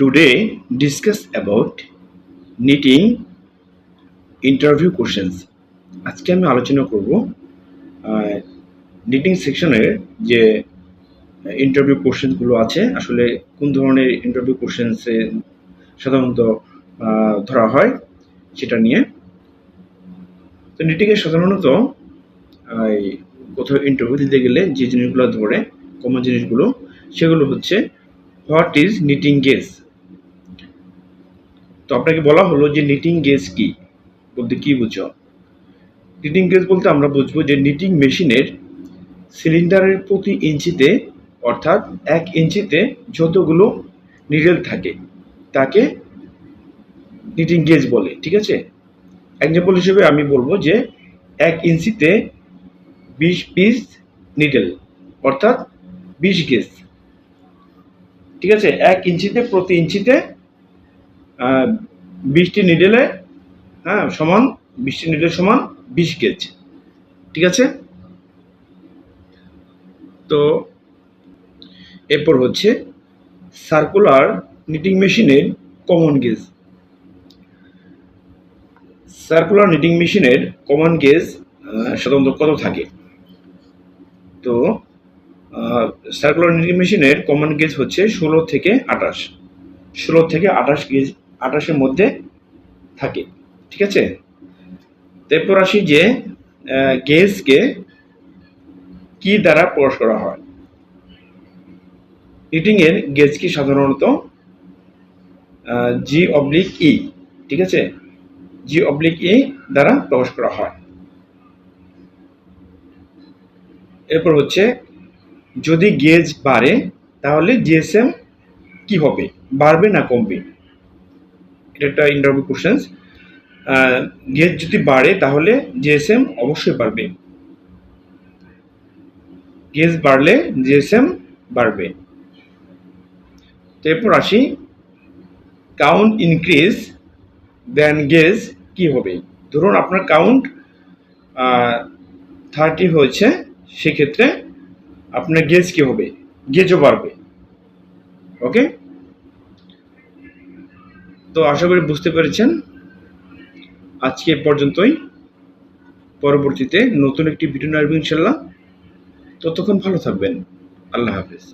Today discuss about knitting interview questions. আজকে আমি আলোচনা করব নিটিং সেকশনের যে ইন্টারভিউ কোশ্চেনগুলো আছে, আসলে কোন ধরনের ইন্টারভিউ কোশ্চেন্সে সাধারণত ধরা হয় সেটা নিয়ে তো নিটিংয়ে সাধারণত কোথাও ইন্টারভিউ দিতে গেলে যে জিনিসগুলো ধরে কমন জিনিসগুলো, সেগুলো হচ্ছে হোয়াট ইজ নিটিং গেজ তো আপনাকে বলা হলো যে নিটিং গেজ কি? বলতে কি বুঝো? নিটিং গেজ বলতে আমরা বুঝব যে নিটিং মেশিনের সিলিন্ডারের প্রতি ইঞ্চিতে, অর্থাৎ এক ইঞ্চিতে যতগুলো নিডেল থাকে, তাকে নিটিং গেজ বলে, ঠিক আছে? এক্সাম্পল হিসেবে আমি বলব যে এক ইঞ্চিতে বিশ পিস নিডেল অর্থাৎ বিশ গেজ ঠিক আছে? এক ইঞ্চিতে প্রতি ইঞ্চিতে বিশটি নিডেলে হ্যাঁ সমান বিশটি নিডেল সমান বিশ গেজ ঠিক আছে? তো, এরপর হচ্ছে সার্কুলার নিটিং মেশিনের কমন গেজ সার্কুলার নিটিং মেশিনের কমন গেজ সাধারণত কত থাকে? তো সার্কুলার নিটিং মেশিনের কমন গেজ হচ্ছে ষোলো থেকে আঠাশ। ষোলো থেকে আঠাশ গেজ আঠাশের মধ্যে থাকে, ঠিক আছে? তারপর আসি যে গেজকে কি দ্বারা প্রকাশ করা হয়? নিটিং এর গেজ কি সাধারণত জি অবলিক ই ঠিক আছে? জি অবলিক ই দ্বারা প্রকাশ করা হয়। এরপর হচ্ছে, যদি গেজ বাড়ে, তাহলে জিএসএম কি হবে? বাড়বে না কমবে? এটা ইন্টারভিউ কোশ্চেন্স গেজ যদি বাড়ে তাহলে জিএসএম অবশ্যই বাড়বে। গেজ বাড়লে জিএসএম বাড়বে। এরপর আসি কাউন্ট ইনক্রিজ দেন গেজ কি হবে? ধরুন আপনার কাউন্ট থার্টি হয়েছে, সেক্ষেত্রে আপনার গেজ কি হবে? গেজও বাড়বে। ওকে তো আশা করি বুঝতে পেরেছেন। আজকে পর্যন্তই। পরবর্তীতে নতুন একটি ভিডিও আসবে ইনশাল্লাহ ততক্ষণ ভালো থাকবেন। আল্লাহ হাফেজ।